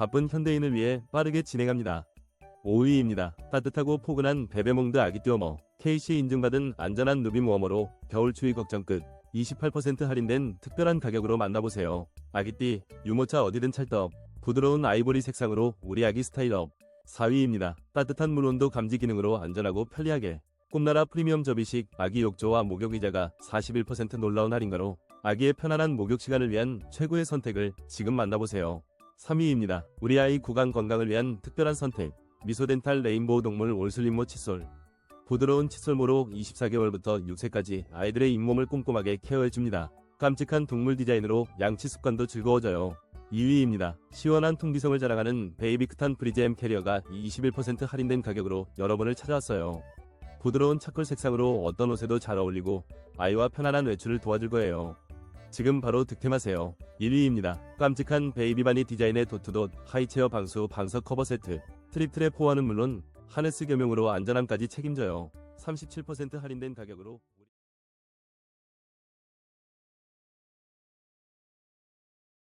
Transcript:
바쁜 현대인을 위해 빠르게 진행합니다. 5위입니다. 따뜻하고 포근한 베베몽드 아기띠 워머. KC 인증받은 안전한 누빔 워머로 겨울 추위 걱정 끝. 28% 할인된 특별한 가격으로 만나보세요. 아기띠, 유모차 어디든 찰떡. 부드러운 아이보리 색상으로 우리 아기 스타일업. 4위입니다. 따뜻한 물 온도 감지 기능으로 안전하고 편리하게. 꿈나라 프리미엄 접이식 아기 욕조와 목욕 의자가 41% 놀라운 할인가로 아기의 편안한 목욕 시간을 위한 최고의 선택을 지금 만나보세요. 3위입니다. 우리 아이 구강 건강을 위한 특별한 선택. 미소덴탈 레인보우 동물 올슬림모 칫솔. 부드러운 칫솔모로 24개월부터 6세까지 아이들의 잇몸을 꼼꼼하게 케어해줍니다. 깜찍한 동물 디자인으로 양치 습관도 즐거워져요. 2위입니다. 시원한 통기성을 자랑하는 베이비크탄 브리즈엠 캐리어가 21% 할인된 가격으로 여러분을 찾아왔어요. 부드러운 차콜 색상으로 어떤 옷에도 잘 어울리고 아이와 편안한 외출을 도와줄 거예요. 지금 바로 득템하세요. 1위입니다. 깜찍한 베이비바니 디자인의 도트돗 하이체어 방수 방석 커버 세트. 트립트랩 호환은 물론 하네스 겸용으로 안전함까지 책임져요. 37% 할인된 가격으로